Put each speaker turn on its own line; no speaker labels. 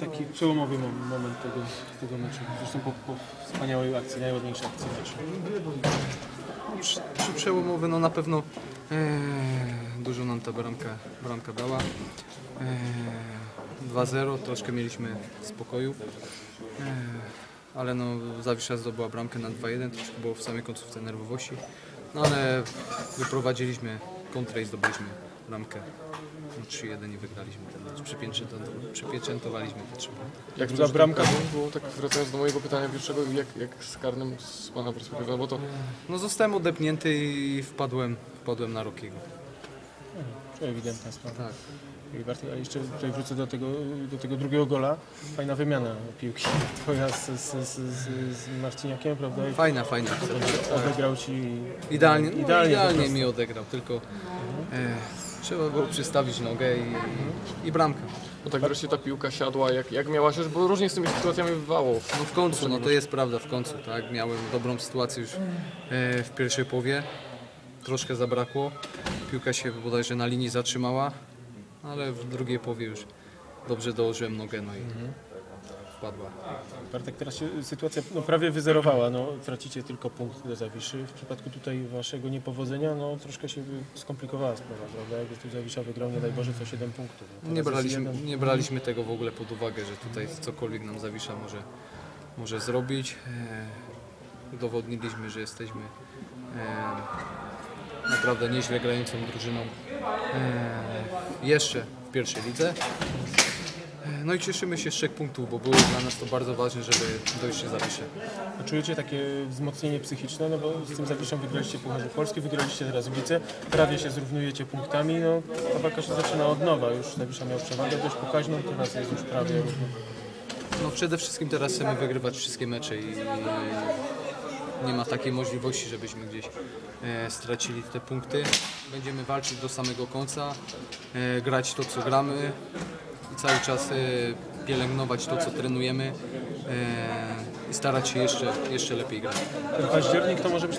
Taki przełomowy mom- moment tego, tego meczu. Zresztą po, po wspaniałej akcji, najładniejszej akcji meczu.
Przy przełomowy no na pewno e, dużo nam ta bramka, bramka dała. E, 2-0, troszkę mieliśmy spokoju. E, ale no Zawisza zdobyła bramkę na 2-1, troszkę było w samej końcówce nerwowości. No ale wyprowadziliśmy kontrę i zdobyliśmy bramkę na 3-1 i wygraliśmy ten mecz. Przypieczętowaliśmy, przypieczętowaliśmy te trzy punkty.
Jak to
bramka?
było, tak wracając do mojego pytania pierwszego, jak, jak z karnym z Pana perspektywy, no bo to
No zostałem odepnięty i wpadłem, wpadłem na Rokiego.
To ewidentna sprawa.
Tak.
I Bartek, ale jeszcze tutaj wrócę do tego, do tego drugiego gola. Fajna wymiana piłki twoja z, z, z, z, z Marciniakiem, prawda? I
Fajna, fajna.
odegrał ci
Idealnie, no,
Idealnie
idealnie, mi odegrał, tylko e, trzeba było przystawić nogę i, i bramkę.
bo tak wreszcie ta piłka siadła, jak, jak miała się, bo różnie z tymi sytuacjami bywało.
No w końcu, no to jest prawda, w końcu, tak. Miałem dobrą sytuację już e, w pierwszej połowie. Troszkę zabrakło. Piłka się bodajże na linii zatrzymała, ale w drugiej połowie już dobrze dołożyłem nogę, no i wpadła.
Bartek, teraz się sytuacja no, prawie wyzerowała. No, tracicie tylko punkt do Zawiszy. W przypadku tutaj waszego niepowodzenia no, troszkę się skomplikowała sprawa, prawda? Jakby tu Zawisza wygrał, nie daj Boże, co 7 punktów. No,
Nie braliśmy,
jeden.
nie braliśmy tego w ogóle pod uwagę, że tutaj cokolwiek nam Zawisza może, może zrobić. E, udowodniliśmy, że jesteśmy e, naprawdę nieźle grającą drużyną e, jeszcze w pierwszej lidze. No i cieszymy się z trzech punktów, bo było dla nas to bardzo ważne, żeby dojść do Zawiszy.
A Czujecie takie wzmocnienie psychiczne, no bo z tym Zawiszą wygraliście Pucharze Polski, wygraliście teraz w Lidze, prawie się zrównujecie punktami, no ta walka się zaczyna od nowa. Już Zawisza miał przewagę dość pokaźną, teraz jest już prawie równo.
No przede wszystkim teraz chcemy wygrywać wszystkie mecze i nie ma takiej możliwości, żebyśmy gdzieś e, stracili te punkty. Będziemy walczyć do samego końca, e, grać to co gramy cały czas e, pielęgnować to co trenujemy e, i starać się jeszcze, jeszcze lepiej grać.
Ten październik to może być